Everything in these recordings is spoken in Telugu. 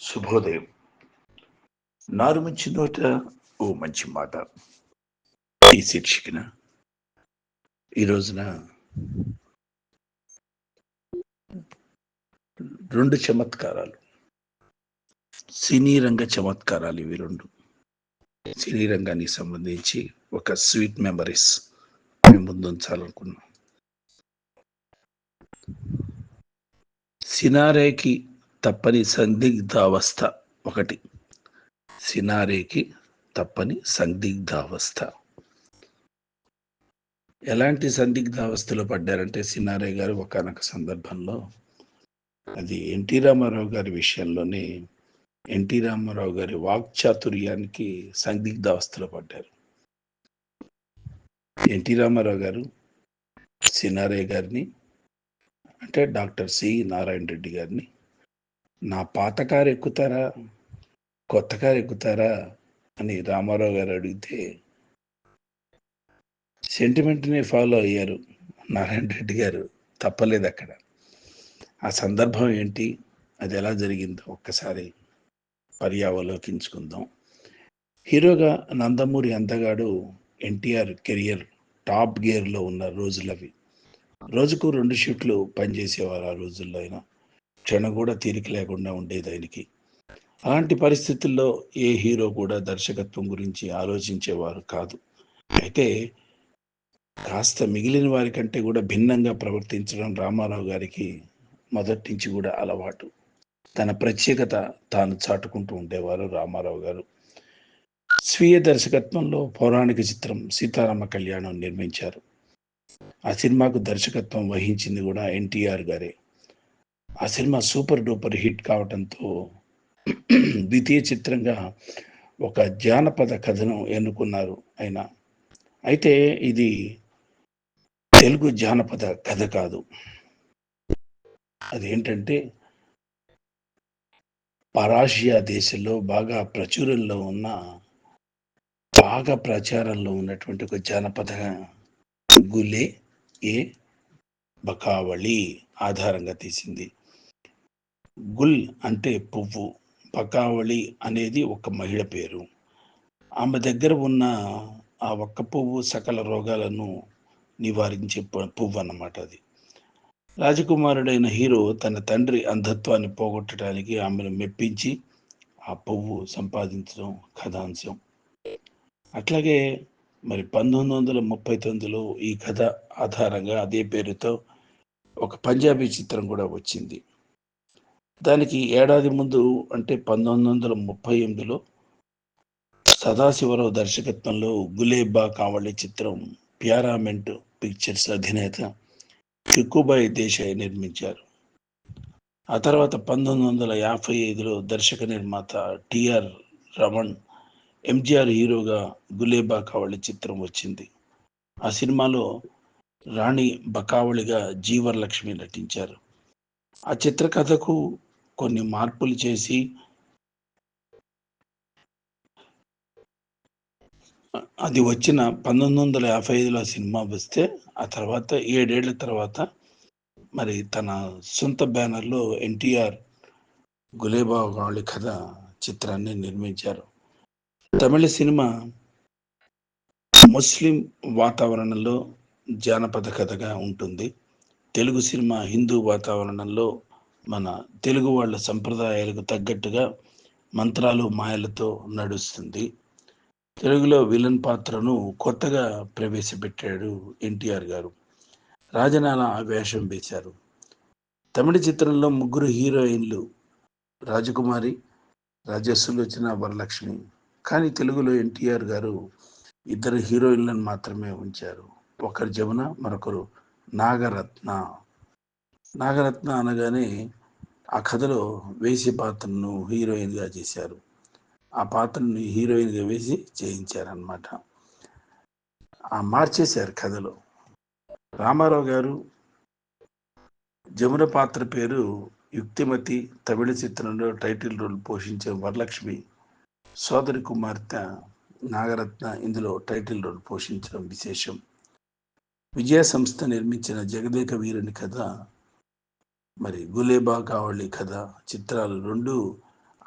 శుభోదయం. నారు మంచి నోట ఓ మంచి మాట. ఈ శీర్షికన ఈ రోజున రెండు చమత్కారాలు. సినీ రంగ చమత్కారాలు ఇవి రెండు. సినీ రంగానికి సంబంధించి ఒక స్వీట్ మెమరీస్ మేము ముందుంచాలనుకున్నాం. సినారేకి తప్పని సందిగ్ధావస్థ ఒకటి. సినారేకి తప్పని సందిగ్ధావస్థ ఎలాంటి సందిగ్ధావస్థలో పడ్డారంటే సినారే గారు ఒకనొక సందర్భంలో అది ఎన్టీ రామారావు గారి విషయంలోనే ఎన్టీ రామారావు గారి వాక్చాతుర్యానికి సందిగ్ధావస్థలో పడ్డారు. ఎన్టీ రామారావు గారు సినారే గారిని అంటే డాక్టర్ సి నారాయణ రెడ్డి గారిని నా పాత కారు ఎక్కుతారా కొత్త కారు ఎక్కుతారా అని రామారావు గారు అడిగితే సెంటిమెంట్ని ఫాలో అయ్యారు నారాయణ రెడ్డి గారు. తప్పలేదు అక్కడ ఆ సందర్భం ఏంటి? అది ఎలా జరిగిందో ఒక్కసారి పర్యావలోకించుకుందాం. హీరోగా నందమూరి అందగాడు ఎన్టీఆర్ కెరియర్ టాప్ గేర్లో ఉన్న రోజులవి. రోజుకు రెండు షిఫ్ట్లు పనిచేసేవారు ఆ రోజుల్లో అయినా క్షణం కూడా తీరిక లేకుండా ఉండేది ఆయనకి. అలాంటి పరిస్థితుల్లో ఏ హీరో కూడా దర్శకత్వం గురించి ఆలోచించేవారు కాదు. అయితే కాస్త మిగిలిన వారి కంటే కూడా భిన్నంగా ప్రవర్తించడం రామారావు గారికి మొదటి నుంచి కూడా అలవాటు. తన ప్రత్యేకత తాను చాటుకుంటూ ఉండేవారు రామారావు గారు. స్వీయ దర్శకత్వంలో పౌరాణిక చిత్రం సీతారామ కళ్యాణం నిర్మించారు. ఆ సినిమాకు దర్శకత్వం వహించింది కూడా ఎన్టీఆర్ గారే. ఆ సినిమా సూపర్ డూపర్ హిట్ కావడంతో ద్వితీయ చిత్రంగా ఒక జానపద కథను ఎన్నుకున్నారు ఆయన. అయితే ఇది తెలుగు జానపద కథ కాదు. అదేంటంటే పరాషియా దేశంలో బాగా ప్రచురంలో ఉన్న బాగా ప్రచారంలో ఉన్నటువంటి ఒక జానపద గులే ఏ బకావళి ఆధారంగా తీసింది. గుల్ అంటే పువ్వు పకావళి అనేది ఒక మహిళ పేరు. ఆమె దగ్గర ఉన్న ఆ ఒక్క పువ్వు సకల రోగాలను నివారించే పువ్వు అన్నమాట అది. రాజకుమారుడైన హీరో తన తండ్రి అంధత్వాన్ని పోగొట్టడానికి ఆమెను మెప్పించి ఆ పువ్వు సంపాదించడం కథాంశం. అట్లాగే మరి పంతొమ్మిది వందల ముప్పై తొమ్మిదిలో ఈ కథ ఆధారంగా అదే పేరుతో ఒక పంజాబీ చిత్రం కూడా వచ్చింది. దానికి ఏడాది ముందు అంటే పంతొమ్మిది వందల ముప్పై ఎనిమిదిలో సదాశివరావు దర్శకత్వంలో గులేబా కావళి చిత్రం ప్యారామెంట్ పిక్చర్స్ అధినేత కిక్కుబాయి దేశాయ్ నిర్మించారు. ఆ తర్వాత పంతొమ్మిది వందల యాభై ఐదులో దర్శక నిర్మాత టిఆర్ రమణ్ ఎంజిఆర్ హీరోగా గులేబా కావళి చిత్రం వచ్చింది. ఆ సినిమాలో రాణి బకావళిగా జీవరలక్ష్మి నటించారు. ఆ చిత్రకథకు కొన్ని మార్పులు చేసి అది వచ్చిన పంతొమ్మిది వందల యాభై ఐదులో సినిమా వస్తే ఆ తర్వాత ఏడేళ్ళ తర్వాత మరి తన సొంత బ్యానర్లో ఎన్టీఆర్ గులేబా కావళి కథ చిత్రాన్ని నిర్మించారు. తమిళ సినిమా ముస్లిం వాతావరణంలో జానపద కథగా ఉంటుంది. తెలుగు సినిమా హిందూ వాతావరణంలో మన తెలుగు వాళ్ళ సంప్రదాయాలకు తగ్గట్టుగా మంత్రాలు మాయలతో నడుస్తుంది. తెలుగులో విలన్ పాత్రను కొత్తగా ప్రవేశపెట్టాడు ఎన్టీఆర్ గారు. రాజనాల వేషం వేశారు. తమిళ చిత్రంలో ముగ్గురు హీరోయిన్లు రాజకుమారి రాజసులోచన వరలక్ష్మి. కానీ తెలుగులో ఎన్టీఆర్ గారు ఇద్దరు హీరోయిన్లను మాత్రమే ఉంచారు. ఒకరు జమున మరొకరు నాగరత్న. నాగరత్న అనగానే ఆ కథలో వేసి పాత్రను హీరోయిన్గా చేశారు. ఆ పాత్రను హీరోయిన్గా వేసి చేయించారనమాట ఆ మార్చేశారు కథలో. రామారావు గారు జమున పాత్ర పేరు యుక్తిమతి తమిళ చిత్రంలో టైటిల్ రోల్ పోషించే వరలక్ష్మి సోదరి కుమార్తె నాగరత్న ఇందులో టైటిల్ రోల్ పోషించడం విశేషం. విజయ సంస్థ నిర్మించిన జగదేక వీరుని కథ మరి గులేబా కావళి కథ చిత్రాలు రెండు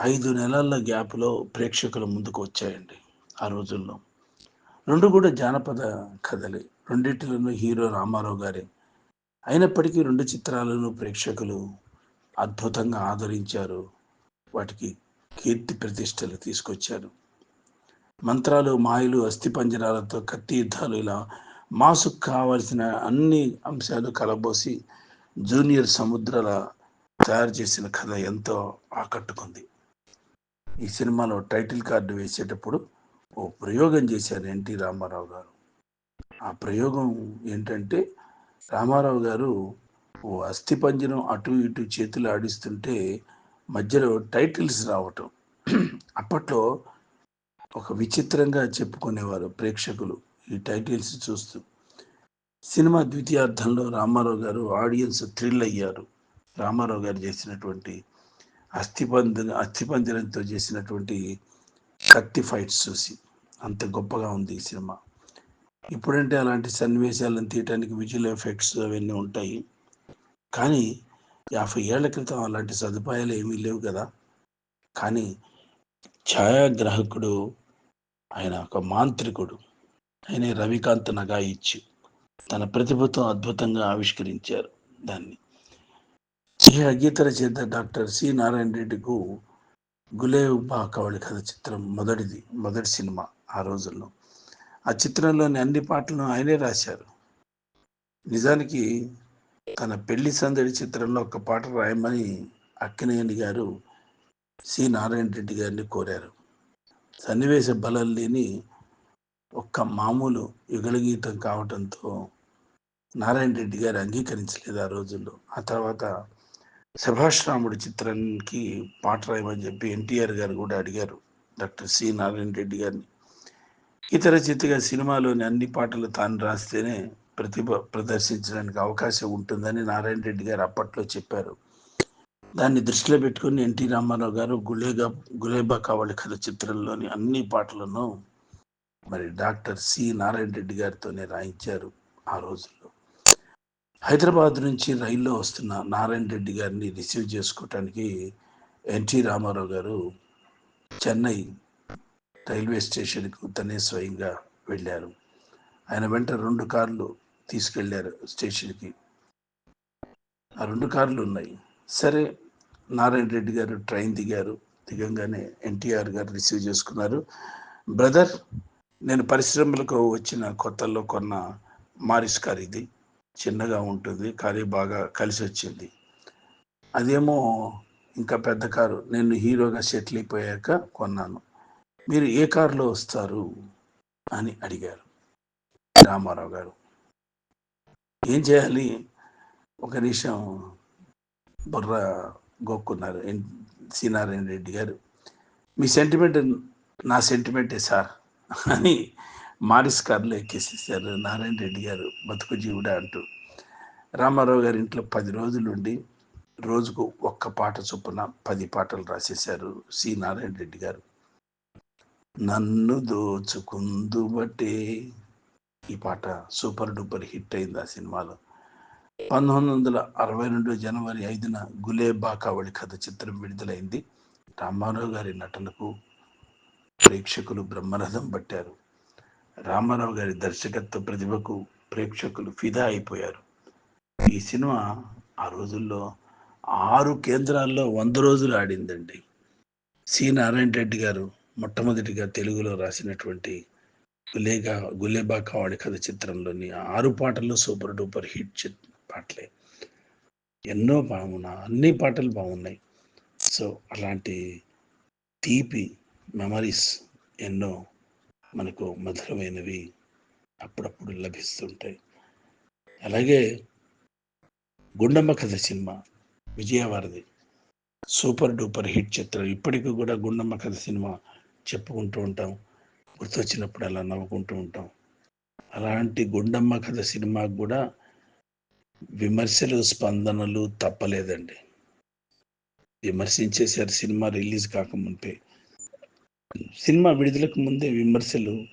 ఐదు నెలల గ్యాప్లో ప్రేక్షకుల ముందుకు వచ్చాయండి ఆ రోజుల్లో. రెండు కూడా జానపద కథలే. రెండింటిలోనూ హీరో రామారావు గారే. అయినప్పటికీ రెండు చిత్రాలను ప్రేక్షకులు అద్భుతంగా ఆదరించారు. వాటికి కీర్తి ప్రతిష్టలు తీసుకొచ్చారు. మంత్రాలు మాయలు అస్థిపంజరాలతో కత్తి యుద్ధాలు ఇలా మాసుకు కావాల్సిన అన్ని అంశాలు కలబోసి జూనియర్ సముద్రాల తయారు చేసిన కథ ఎంతో ఆకట్టుకుంది. ఈ సినిమాలో టైటిల్ కార్డు వేసేటప్పుడు ఓ ప్రయోగం చేశారు ఎన్టీ రామారావు గారు. ఆ ప్రయోగం ఏంటంటే రామారావు గారు ఓ అస్థిపంజరం అటు ఇటు చేతులు ఆడిస్తుంటే మధ్యలో టైటిల్స్ రావటం. అప్పట్లో ఒక విచిత్రంగా చెప్పుకునేవారు ప్రేక్షకులు ఈ టైటిల్స్ చూస్తూ. సినిమా ద్వితీయార్థంలో రామారావు గారు ఆడియన్స్ థ్రిల్ అయ్యారు. రామారావు గారు చేసినటువంటి అస్థిపంజ అస్థిపంజరంతో చేసినటువంటి కత్తి ఫైట్స్ చూసి అంత గొప్పగా ఉంది ఈ సినిమా. ఇప్పుడంటే అలాంటి సన్నివేశాలను తీయటానికి విజువల్ ఎఫెక్ట్స్ అవన్నీ ఉంటాయి. కానీ యాభై ఏళ్ళ క్రితం అలాంటి సదుపాయాలు ఏమీ లేవు కదా. కానీ ఛాయాగ్రాహకుడు ఆయన ఒక మాంత్రికుడు. ఆయన రవికాంత్ నగాయిచ్చి తన ప్రతిభతో అద్భుతంగా ఆవిష్కరించారు దాన్ని. ఈ గీత రచయిత డాక్టర్ సి నారాయణ రెడ్డికు గులేబా కవళి కథ చిత్రం మొదటిది మొదటి సినిమా ఆ రోజుల్లో. ఆ చిత్రంలోని అన్ని పాటలను ఆయనే రాశారు. నిజానికి తన పెళ్ళి సందడి చిత్రంలో ఒక పాట రాయమని అక్కినేని గారు సి నారాయణ రెడ్డి గారిని కోరారు. సన్నివేశ బలం లేని ఒక్క మామూలు యుగళగీతం కావటంతో నారాయణ రెడ్డి గారు అంగీకరించలేదు ఆ రోజుల్లో. ఆ తర్వాత సుభాష్ రాముడి చిత్రానికి పాట రాయమని చెప్పి ఎన్టీఆర్ గారు కూడా అడిగారు డాక్టర్ సి నారాయణ రెడ్డి గారిని. ఇతర చిత్తగా సినిమాలోని అన్ని పాటలు తాను రాస్తేనే ప్రతిభ ప్రదర్శించడానికి అవకాశం ఉంటుందని నారాయణ రెడ్డి గారు అప్పట్లో చెప్పారు. దాన్ని దృష్టిలో పెట్టుకుని ఎన్టీ రామారావు గారు గులేగా గులేబా కావాలి కథ చిత్రంలోని అన్ని పాటలను మరి డాక్టర్ సి నారాయణ రెడ్డి గారితోనే రాయించారు ఆ రోజుల్లో. హైదరాబాద్ నుంచి రైల్లో వస్తున్న నారాయణ రెడ్డి గారిని రిసీవ్ చేసుకోవటానికి ఎన్టీ రామారావు గారు చెన్నై రైల్వే స్టేషన్కు తనే స్వయంగా వెళ్ళారు. ఆయన వెంట రెండు కార్లు తీసుకెళ్ళారు స్టేషన్కి. ఆ రెండు కార్లు ఉన్నాయి. సరే నారాయణ రెడ్డి గారు ట్రైన్ దిగారు. దిగంగానే ఎన్టీఆర్ గారు రిసీవ్ చేసుకున్నారు. బ్రదర్ నేను పరిశ్రమలకు వచ్చిన కొత్తల్లో కొన్న మారిస్ కార్ ఇది. చిన్నగా ఉంటుంది కానీ బాగా కలిసి వచ్చింది అదేమో ఇంకా పెద్ద కారు నేను హీరోగా సెటిల్ అయిపోయాక కొన్నాను. మీరు ఏ కారులో వస్తారు? అని అడిగారు. రామారావు గారు. ఏం చేయాలి? ఒక నిమిషం బుర్ర గోక్కున్నారు ఎన్ నారాయణ రెడ్డి గారు. మీ సెంటిమెంట్ నా సెంటిమెంటే సార్? అని మారిస్ కార్లో ఎక్కేసేసారు నారాయణ రెడ్డి గారు బతుకు జీవుడా అంటూ రామారావు గారి ఇంట్లో పది రోజులుండి రోజుకు ఒక్క పాట చొప్పున పది పాటలు రాసేశారు సి నారాయణ రెడ్డి గారు. నన్ను దోచుకుందు బట్టే ఈ పాట సూపర్ డూపర్ హిట్ అయింది ఆ సినిమాలో. పంతొమ్మిది వందల అరవై రెండు జనవరి ఐదున గులేబా కావళి కథ చిత్రం విడుదలైంది. రామారావు గారి నటనకు ప్రేక్షకులు బ్రహ్మరథం పట్టారు. రామారావు గారి దర్శకత్వ ప్రతిభకు ప్రేక్షకులు ఫిదా అయిపోయారు. ఈ సినిమా ఆ రోజుల్లో ఆరు కేంద్రాల్లో వంద రోజులు ఆడిందండి. సి. నారాయణ రెడ్డి గారు మొట్టమొదటిగా తెలుగులో రాసినటువంటి గులేగా గులేబా కావాడి కథ చిత్రంలోని ఆరు పాటలు సూపర్ డూపర్ హిట్ చి- పాటలే. ఎన్నో బాగున్నా అన్ని పాటలు బాగున్నాయి. సో అలాంటి తీపి మెమరీస్ ఎన్నో మనకు మధురమైనవి అప్పుడప్పుడు లభిస్తుంటాయి. అలాగే గుండమ్మ కథ సినిమా విజయవాడది సూపర్ డూపర్ హిట్ చిత్రం. ఇప్పటికీ కూడా గుండమ్మ కథ సినిమా చెప్పుకుంటూ ఉంటాం. గుర్తొచ్చినప్పుడు అలా నవ్వుకుంటూ ఉంటాం. అలాంటి గుండమ్మ కథ సినిమాకు కూడా విమర్శలు స్పందనలు తప్పలేదండి. విమర్శించేశారు సినిమా రిలీజ్ కాకముందే. సినిమా విడుదలకు ముందే విమర్శలు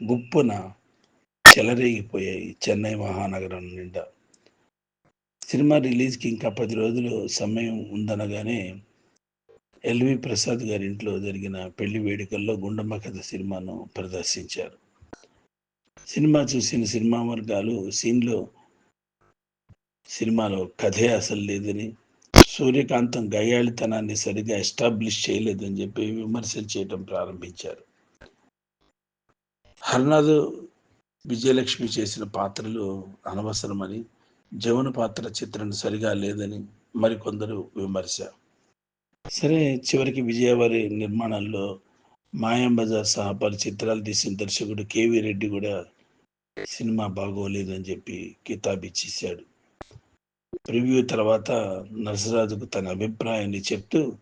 గుప్పున చెలరేగిపోయాయి చెన్నై మహానగరం నిండా. సినిమా రిలీజ్కి ఇంకా పది రోజులు సమయం ఉందనగానే ఎల్వి ప్రసాద్ గారి ఇంట్లో జరిగిన పెళ్ళి వేడుకల్లో గుండమ్మ కథ సినిమాను ప్రదర్శించారు. సినిమా చూసిన సినిమా వర్గాలు సీన్లో సినిమాలో కథే అసలు లేదని సూర్యకాంతం గయ్యాళితనాన్ని సరిగా ఎస్టాబ్లిష్ చేయలేదని చెప్పి విమర్శలు చేయడం ప్రారంభించారు. హర్నాథ్ విజయలక్ష్మి చేసిన పాత్రలు అనవసరమని జవన పాత్ర చిత్రం సరిగా లేదని మరికొందరు విమర్శ సరే చివరికి విజయవారి నిర్మాణంలో మాయం బజార్ సహా పలు చిత్రాలు తీసిన దర్శకుడు కేవీ రెడ్డి కూడా సినిమా బాగోలేదని చెప్పి కితాబ్ ఇచ్చేశాడు ప్రివ్యూ తర్వాత నరసరాజుకు తన అభిప్రాయాన్ని చెప్తూ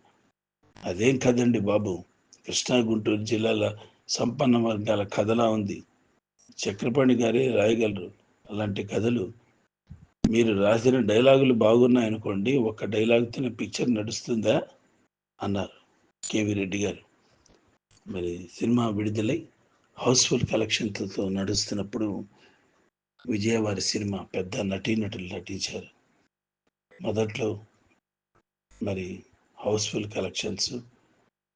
అదేం కదండి బాబు? కృష్ణా గుంటూరు జిల్లాల సంపన్న వర్గాల కథలా ఉంది. చక్రపాణి గారే రాయగలరు. అలాంటి కథలు మీరు రాసిన డైలాగులు బాగున్నాయనుకోండి ఒక డైలాగ్తోనే పిక్చర్ నడుస్తుందా? అన్నారు కేవీ రెడ్డి గారు. మరి సినిమా విడుదలై హౌస్ఫుల్ కలెక్షన్తో నడుస్తున్నప్పుడు విజయవారి సినిమా పెద్ద నటీనటులు నటించారు. మొదట్లో మరి హౌస్ఫుల్ కలెక్షన్స్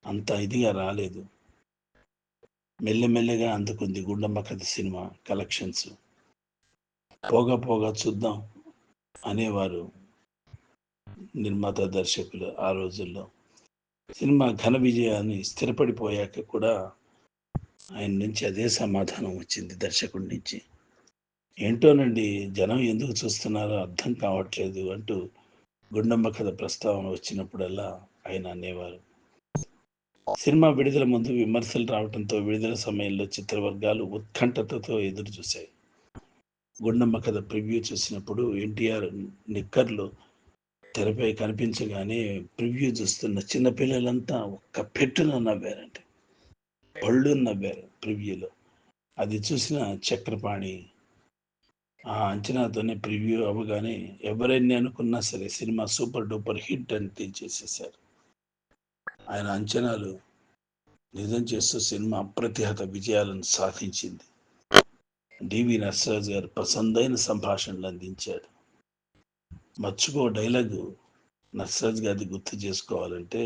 అంత ఇదిగా రాలేదు. మెల్లమెల్లగా అందుకుంది గుండమ్మ కథ సినిమా కలెక్షన్స్. పోగా పోగా చూద్దాం అనేవారు నిర్మాత దర్శకులు ఆ రోజుల్లో. సినిమా ఘన విజయాన్ని స్థిరపడిపోయాక కూడా ఆయన నుంచి అదే సమాధానం వచ్చింది దర్శకుడి నుంచి. ఏంటోనండి జనం ఎందుకు చూస్తున్నారో అర్థం కావట్లేదు అంటూ గుండమ్మ కథ ప్రస్తావన వచ్చినప్పుడల్లా ఆయన అనేవారు. సినిమా విడుదల ముందు విమర్శలు రావడంతో విడుదల సమయంలో చిత్రవర్గాలు ఉత్కంఠతతో ఎదురు చూశాయి గుండమ్మ కథ ప్రివ్యూ చూసినప్పుడు ఎన్టీఆర్ నిక్కర్లు తెరపై కనిపించగానే ప్రివ్యూ చూస్తున్న చిన్నపిల్లలంతా ఒక్క పెట్టున నవ్వారంటే. పళ్ళు నవ్వారు ప్రివ్యూలో. అది చూసిన చక్రపాణి ఆ అంచనాతోనే ప్రివ్యూ అవ్వగానే ఎవరైనా అనుకున్నా సరే సినిమా సూపర్ డూపర్ హిట్ అని తీర్చేసేసారు. ఆయన అంచనాలు నిజం చేస్తూ సినిమా అప్రతిహత విజయాలను సాధించింది. డివి నర్సరాజు గారు పసందైన సంభాషణలు అందించారు. మర్చిపో డైలాగు నర్సరాజ్ గారిది గుర్తు చేసుకోవాలంటే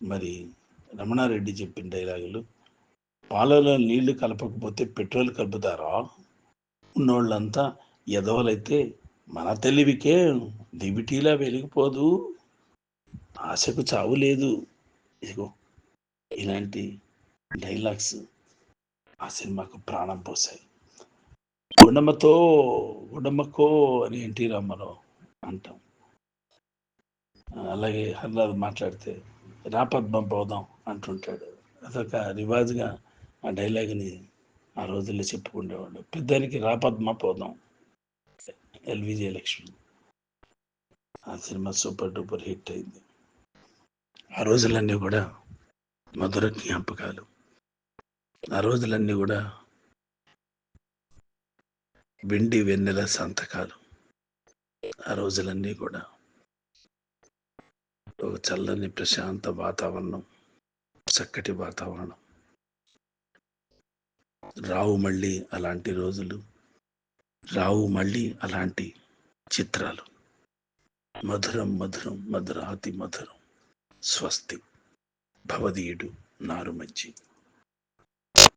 మరి రమణారెడ్డి చెప్పిన డైలాగులు పాలలో నీళ్ళు కలపకపోతే పెట్రోల్ కలుపుతారా? ఉన్నోళ్ళంతా ఎదవలైతే మన తెలివికే దివిటీలా వెలిగిపోదు. ఆశకు చావు లేదు. ఇదిగో ఇలాంటి డైలాగ్స్ ఆ సినిమాకు ప్రాణం పోసాయి గుండమ్మతో గుండమ్మకో అని ఎన్టీ రామారావు అంటాం. అలాగే హర్నాథ్ మాట్లాడితే రాపద్మం పోదాం అంటుంటాడు. అదొక రివాజ్గా ఆ డైలాగ్ని ఆ రోజుల్లో చెప్పుకునేవాడు పెద్దానికి రాపద్మ పోదాం. L V Jayalakshmi. ఆ సినిమా సూపర్ డూపర్ హిట్ అయింది. ఆ రోజులన్నీ కూడా మధుర జ్ఞాపకాలు. ఆ రోజులన్నీ కూడా వెండి వెన్నెల సంతకాలు. ఆ రోజులన్నీ కూడా ఒక చల్లని ప్రశాంత వాతావరణం చక్కటి వాతావరణం. రావు మళ్ళీ అలాంటి రోజులు రావు మళ్ళీ అలాంటి చిత్రాలు. మధురం మధురం మధురాతి మధురం స్వస్తి భవదీయుడు నారుమంచి